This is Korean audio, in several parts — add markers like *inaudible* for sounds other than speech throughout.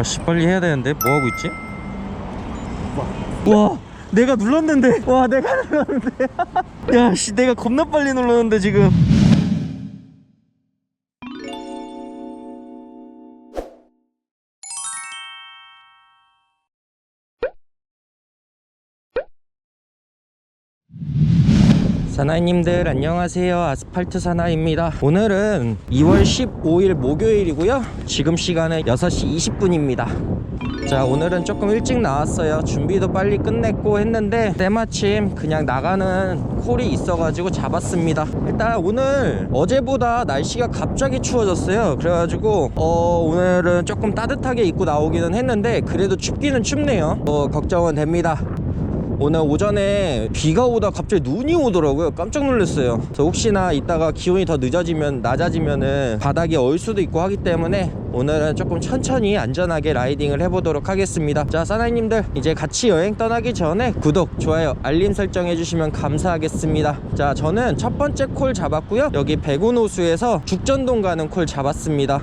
아씨 빨리 해야 되는데. 뭐 하고 있지? 와 내가 눌렀는데. 와 내가 *laughs* 눌렀는데. *laughs* 야씨 내가 겁나 빨리 눌렀는데 지금 사나이님들 안녕하세요. 아스팔트 사나이입니다. 오늘은 2월 15일 목요일이고요. 지금 시간은 6시 20분입니다. 자 오늘은 조금 일찍 나왔어요. 준비도 빨리 끝냈고 했는데 때마침 그냥 나가는 콜이 있어가지고 잡았습니다. 일단 오늘 어제보다 날씨가 갑자기 추워졌어요. 그래가지고 어 오늘은 조금 따뜻하게 입고 나오기는 했는데 그래도 춥기는 춥네요. 어 걱정은 됩니다 오늘 오전에 비가 오다 갑자기 눈이 오더라고요. 깜짝 놀랐어요. 그래서 혹시나 이따가 기온이 더 늦어지면 낮아지면은 바닥이 얼 수도 있고 하기 때문에 오늘은 조금 천천히 안전하게 라이딩을 해보도록 하겠습니다. 자 사나이님들 이제 같이 여행 떠나기 전에 구독 좋아요 알림 설정 해주시면 감사하겠습니다. 자 저는 첫 번째 콜 잡았고요. 여기 백운호수에서 죽전동 가는 콜 잡았습니다.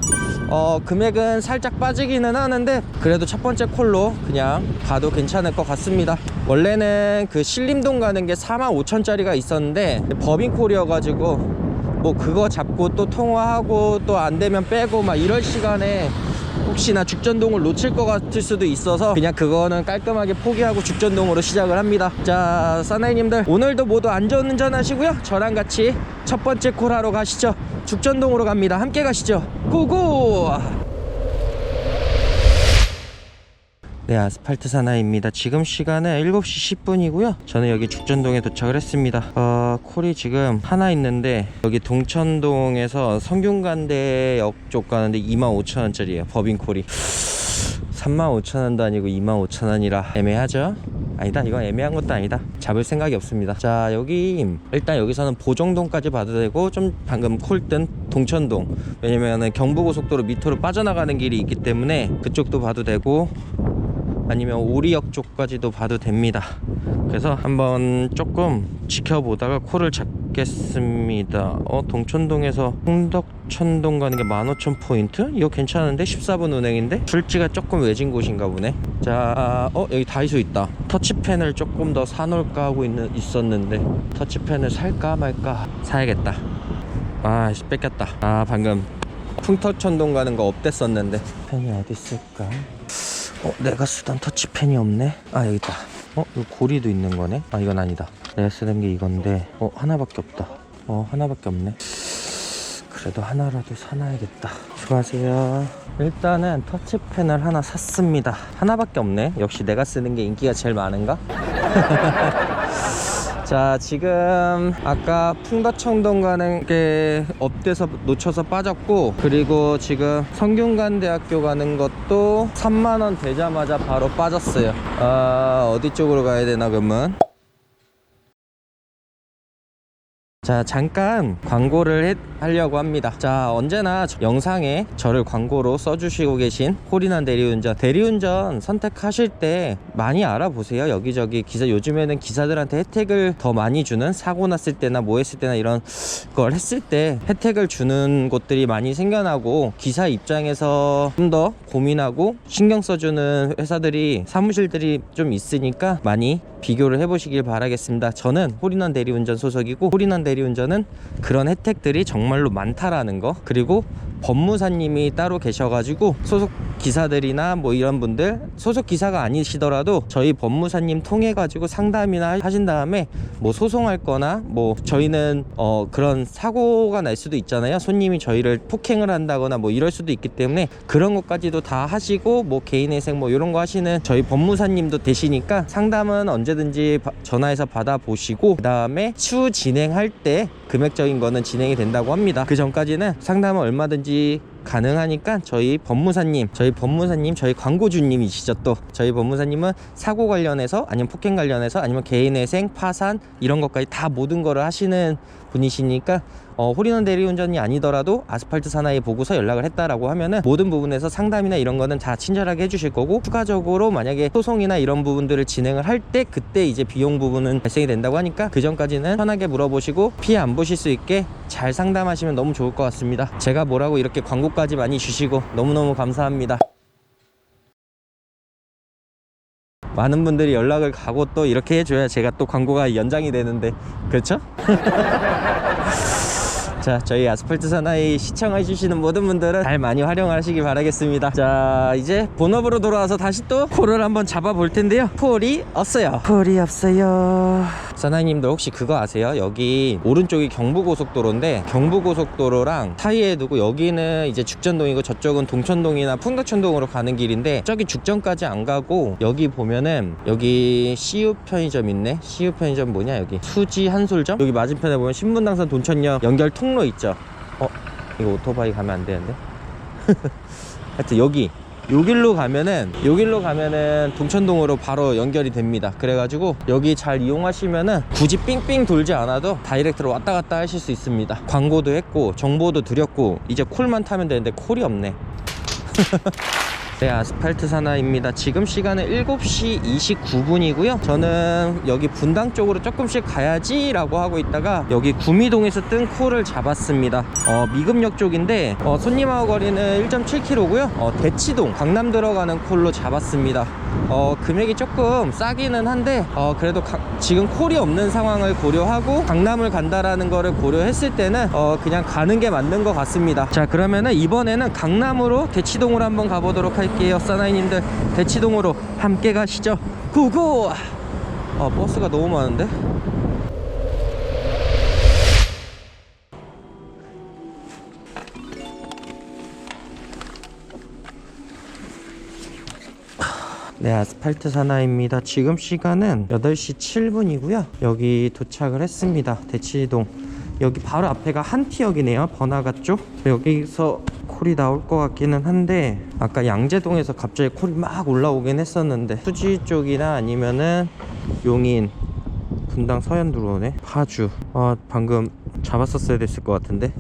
어 금액은 살짝 빠지기는 하는데 그래도 첫 번째 콜로 그냥 가도 괜찮을 것 같습니다. 원래는 그 신림동 가는 게 4만 5천짜리가 있었는데 법인 콜이어가지고 뭐 그거 잡고 또 통화하고 또 안 되면 빼고 막 이럴 시간에 혹시나 죽전동을 놓칠 것 같을 수도 있어서 그냥 그거는 깔끔하게 포기하고 죽전동으로 시작을 합니다. 자 사나이님들 오늘도 모두 안전운전 하시고요. 저랑 같이 첫 번째 콜 하러 가시죠. 죽전동으로 갑니다. 함께 가시죠. 고고 네, 아스팔트 사나이입니다. 지금 시간은 7시 10분이고요. 저는 여기 죽전동에 도착을 했습니다. 어, 콜이 지금 하나 있는데 여기 동천동에서 성균관대역 쪽 가는데 25,000원짜리예요. 법인 콜이. 35,000원도 아니고 25,000원이라 애매하죠? 아니다 이건 애매한 것도 아니다 잡을 생각이 없습니다 자 여기 일단 여기서는 보정동까지 봐도 되고 좀 방금 콜뜬 동천동 왜냐면은 경부고속도로 밑으로 빠져나가는 길이 있기 때문에 그쪽도 봐도 되고 아니면 오리역 쪽까지도 봐도 됩니다 그래서 한번 조금 지켜보다가 콜을 잡겠습니다 어 동천동에서 홍덕천동 가는 게 15,000포인트? 이거 괜찮은데? 14분 운행인데? 출지가 조금 외진 곳인가 보네 자, 어 여기 다이소 있다 터치펜을 조금 더 사놓을까 하고 있는, 있었는데 터치펜을 살까 말까 사야겠다 아 씨, 뺏겼다 아 방금 풍터천동 가는 거 업됐었는데 펜이 어디 있을까? 어, 내가 쓰던 터치펜이 없네. 아, 여기 있다. 어, 이거 고리도 있는 거네. 아, 이건 아니다. 내가 쓰던 게 이건데, 어, 하나밖에 없다. 어, 하나밖에 없네. 그래도 하나라도 사놔야겠다. 수고하세요. 일단은 터치펜을 하나 샀습니다. 하나밖에 없네. 역시 내가 쓰는 게 인기가 제일 많은가? *laughs* 자 지금 아까 풍덕청동 가는 게 업돼서 놓쳐서 빠졌고 그리고 지금 성균관대학교 가는 것도 3만원 되자마자 바로 빠졌어요. 아 어디 쪽으로 가야 되나 그러면 자 잠깐 광고를 해- 하려고 합니다 자 언제나 저- 영상에 저를 광고로 써주시고 계신 홀인한 대리운전 대리운전 선택하실 때 많이 알아보세요 여기저기 기사 요즘에는 기사들한테 혜택을 더 많이 주는 사고 났을 때나 뭐 했을 때나 이런 걸 했을 때 혜택을 주는 곳들이 많이 생겨나고 기사 입장에서 좀 더 고민하고 신경 써주는 회사들이 사무실들이 좀 있으니까 많이 비교를 해보시길 바라겠습니다. 저는 홀인원 대리운전 소속이고 홀인원 대리 운전은 그런 혜택들이 정말로 많다라는 거. 그리고 법무사님이 따로 계셔가지고 소속 기사들이나 뭐 이런 분들 소속 기사가 아니시더라도 저희 법무사님 통해 가지고 상담이나 하신 다음에 뭐 소송할 거나 뭐 저희는 어 그런 사고가 날 수도 있잖아요. 손님이 저희를 폭행을 한다거나 뭐 이럴 수도 있기 때문에 그런 것까지도 다 하시고 뭐 개인회생 뭐 이런 거 하시는 저희 법무사님도 되시니까 상담은 언제든지 바- 전화해서 받아보시고 그 다음에 추후 진행할 때 금액적인 거는 진행이 된다고 합니다. 그 전까지는 상담은 얼마든지 가능하니까 저희 법무사님, 저희 법무사님, 저희 광고주님이시죠 또. 저희 법무사님은 사고 관련해서 아니면 폭행 관련해서 아니면 개인회생, 파산 이런 것까지 다 모든 거를 하시는 분이시니까 어, 홀인원 대리운전이 아니더라도 아스팔트 사나이 보고서 연락을 했다라고 하면은 모든 부분에서 상담이나 이런 거는 다 친절하게 해주실 거고 추가적으로 만약에 소송이나 이런 부분들을 진행을 할 때 그때 이제 비용 부분은 발생이 된다고 하니까 그 전까지는 편하게 물어보시고 피해 안 보실 수 있게 잘 상담하시면 너무 좋을 것 같습니다. 제가 뭐라고 이렇게 광고까지 많이 주시고 너무너무 감사합니다. 많은 분들이 연락을 가고 또 이렇게 해줘야 제가 또 광고가 연장이 되는데 그렇죠? *laughs* 자, 저희 아스팔트 사나이 시청해주시는 모든 분들은 잘 많이 활용하시기 바라겠습니다. 자, 이제 본업으로 돌아와서 다시 또 콜을 한번 잡아볼 텐데요. 콜이 없어요. 콜이 없어요. 사나이님들 혹시 그거 아세요? 여기 오른쪽이 경부고속도로인데 경부고속도로랑 사이에 두고 여기는 이제 죽전동이고 저쪽은 동천동이나 풍덕천동으로 가는 길인데 저기 죽전까지 안 가고 여기 보면은 여기 CU 편의점 있네. CU 편의점 뭐냐 여기 수지 한솔점 여기 맞은편에 보면 신분당선 돈천역 연결 통로 있죠. 어 이거 오토바이 가면 안 되는데. *laughs* 하여튼 여기 요 길로 가면은 요 길로 가면은 동천동으로 바로 연결이 됩니다 그래가지고 여기 잘 이용하시면은 굳이 삥삥 돌지 않아도 다이렉트로 왔다 갔다 하실 수 있습니다 광고도 했고 정보도 드렸고 이제 콜만 타면 되는데 콜이 없네 *laughs* 네, 아스팔트 사나입니다. 지금 시간은 7시 29분이고요. 저는 여기 분당 쪽으로 조금씩 가야지 라고 하고 있다가 여기 구미동에서 뜬 콜을 잡았습니다. 어, 미금역 쪽인데 어, 손님하고 거리는 1.7km고요. 어, 대치동 강남 들어가는 콜로 잡았습니다. 어, 금액이 조금 싸기는 한데 어, 그래도 가- 지금 콜이 없는 상황을 고려하고 강남을 간다라는 거를 고려했을 때는 어, 그냥 가는 게 맞는 것 같습니다. 자 그러면은 이번에는 강남으로 대치동으로 한번 가보도록 할게요. 사나이님들 대치동으로 함께 가시죠. 고고! 아 버스가 너무 많은데? 네, 아스팔트 사나입니다. 지금 시간은 8시 7분이고요. 여기 도착을 했습니다. 대치동. 여기 바로 앞에가 한티역이네요. 번화가 쪽. 여기서 콜이 나올 것 같기는 한데 아까 양재동에서 갑자기 콜이 막 올라오긴 했었는데 수지 쪽이나 아니면은 용인 분당 서현 들어오네. 파주. 아, 방금 잡았었어야 됐을 것 같은데.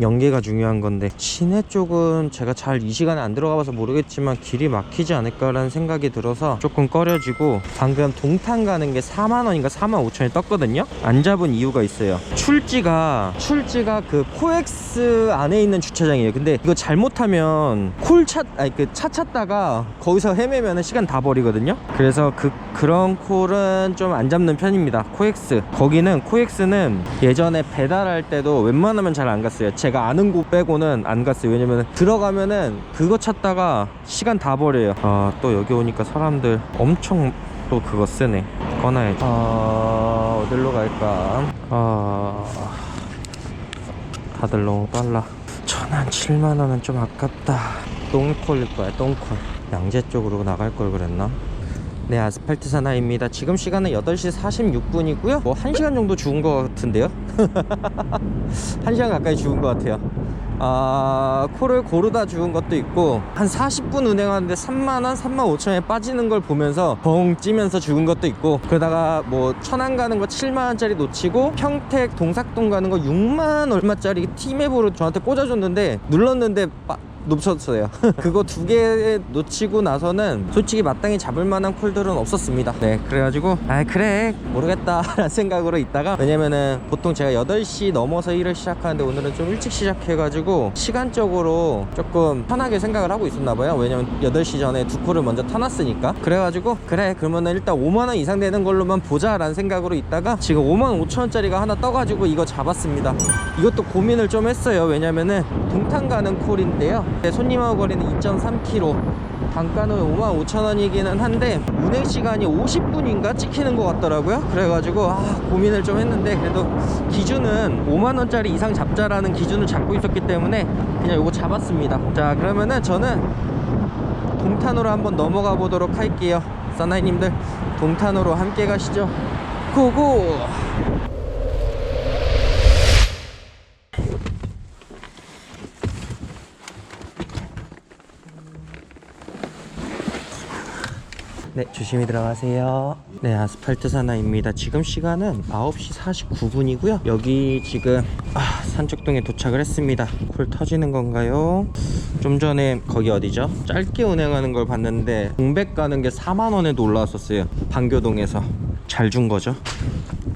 연계가 중요한 건데 시내 쪽은 제가 잘 이 시간에 안 들어가 봐서 모르겠지만 길이 막히지 않을까라는 생각이 들어서 조금 꺼려지고 방금 동탄 가는 게 4만 원인가 4만 5천이 떴거든요? 안 잡은 이유가 있어요. 출지가 출지가 그 코엑스 안에 있는 주차장이에요. 근데 이거 잘못하면 콜차 아니 그 차 찾다가 거기서 헤매면 시간 다 버리거든요? 그래서 그 그런 콜은 좀 안 잡는 편입니다. 코엑스. 거기는 코엑스는 예전에 배달할 때도 웬만하면 잘 안 갔어요. 제가 아는 곳 빼고는 안 갔어요. 왜냐면 들어가면은 그거 찾다가 시간 다 버려요. 아 또 여기 오니까 사람들 엄청 또 그거 쓰네. 꺼놔야지. 아 어디로 갈까? 아 다들 너무 빨라. 천한 7만원은 좀 아깝다. 똥콜일 거야 똥콜. 양재 쪽으로 나갈 걸 그랬나 네 아스팔트 사나입니다. 지금 시간은 8시 46분이고요. 뭐 1시간 정도 죽은 것 같은데요? *laughs* 1시간 가까이 죽은 것 같아요. 아 콜을 고르다 죽은 것도 있고 한 40분 운행하는데 3만원 3만 5천에 빠지는 걸 보면서 벙 찌면서 죽은 것도 있고 그러다가 뭐 천안 가는 거 7만원짜리 놓치고 평택 동삭동 가는 거 6만 얼마짜리 티맵으로 저한테 꽂아줬는데 눌렀는데 빠, 놓쳤어요. *laughs* 그거 두 개 놓치고 나서는 솔직히 마땅히 잡을 만한 콜들은 없었습니다. 네, 그래가지고 아 그래 모르겠다 라는 *laughs* 생각으로 있다가 왜냐면은 보통 제가 8시 넘어서 일을 시작하는데 오늘은 좀 일찍 시작해가지고 시간적으로 조금 편하게 생각을 하고 있었나 봐요. 왜냐면 8시 전에 두 콜을 먼저 타놨으니까 그래가지고 그래 그러면은 일단 5만원 이상 되는 걸로만 보자 라는 생각으로 있다가 지금 5만 5천원짜리가 하나 떠가지고 이거 잡았습니다. 이것도 고민을 좀 했어요. 왜냐면은 동탄 가는 콜인데요. 네, 손님하고 거리는 2.3km. 단가는 5만 5천 원이기는 한데 운행 시간이 50분인가 찍히는 것 같더라고요. 그래가지고 아, 고민을 좀 했는데 그래도 기준은 5만 원짜리 이상 잡자라는 기준을 잡고 있었기 때문에 그냥 이거 잡았습니다. 자 그러면은 저는 동탄으로 한번 넘어가 보도록 할게요. 사나이님들 동탄으로 함께 가시죠. 고고. 네, 조심히 들어가세요. 네, 아스팔트 사나입니다. 지금 시간은 9시 49분이고요. 여기 지금 아, 산적동에 도착을 했습니다. 콜 터지는 건가요? 좀 전에 거기 어디죠? 짧게 운행하는 걸 봤는데 공백 가는 게 4만 원에도 올라왔었어요. 방교동에서 잘 준 거죠.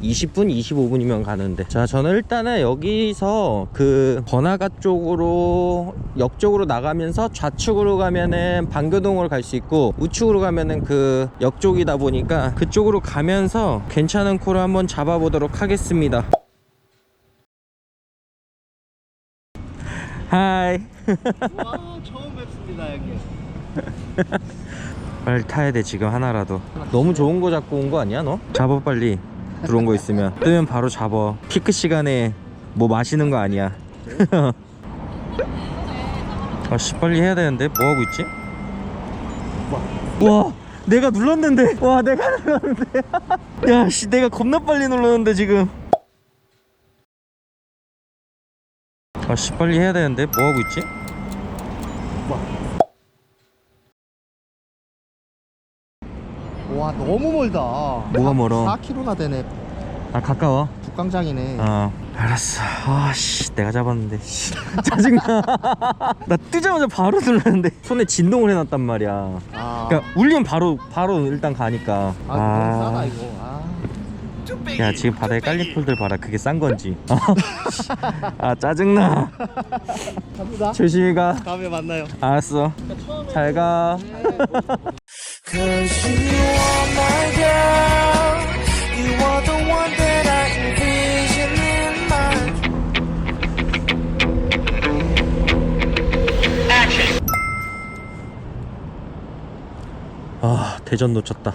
20분, 25분이면 가는데. 자, 저는 일단은 여기서 그 번화가 쪽으로 역 쪽으로 나가면서 좌측으로 가면은 방교동으로 갈 수 있고 우측으로 가면은 그 역 쪽이다 보니까 그쪽으로 가면서 괜찮은 코를 한번 잡아보도록 하겠습니다. 하이. 와 처음 뵙습니다 여기 빨리 타야 돼 지금 하나라도 너무 좋은 거 잡고 온 거 아니야 너? 잡아 빨리 들어온 거 있으면. 뜨면 바로 잡아. 피크 시간에 뭐 마시는 거 아니야. *laughs* 아씨 빨리 해야 되는데? 뭐 하고 있지? 와 내가 눌렀는데? 와 내가 눌렀는데? *laughs* 야씨 내가 겁나 빨리 눌렀는데 지금. 아씨 빨리 해야 되는데? 뭐 하고 있지? 와 너무 멀다. 뭐가 멀어? 4km나 되네. 아 가까워? 북광장이네. 어. 알았어. 아씨 내가 잡았는데. 씨, *laughs* 짜증나. *laughs* 나 뜨자마자 바로 눌렀는데 손에 진동을 해놨단 말이야. 아, 그러니까 울리면 바로 바로 일단 가니까. 아, 너무 싸다 이거. 아. 야 지금 바다에 깔린 풀들 봐라. 그게 싼 건지. *laughs* 아 짜증나. 갑니다. 조심히 가. 다음에 만나요. 알았어. 잘가. 아 대전 놓쳤다.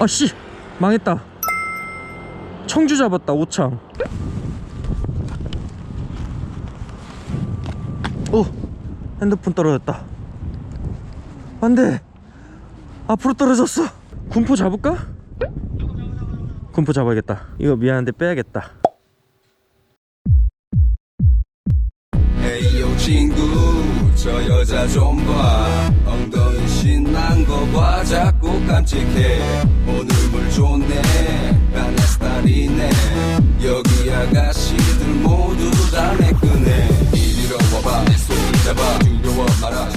아씨 망했다. 청주 잡았다 오창. 오 핸드폰 떨어졌다. 안돼. 앞으로 떨어졌어. 군포 잡을까? 군포 잡아야겠다. 이거 미안한데 빼야겠다. 친구. 저 여자 좀봐. 엉덩이 신난 거 봐 자꾸 깜찍해. 오늘 물 좋네 나내 스타일이네. 여기 아가씨들 모두 다 내 끈에 이리로 와봐 손 잡아. 두려워 마라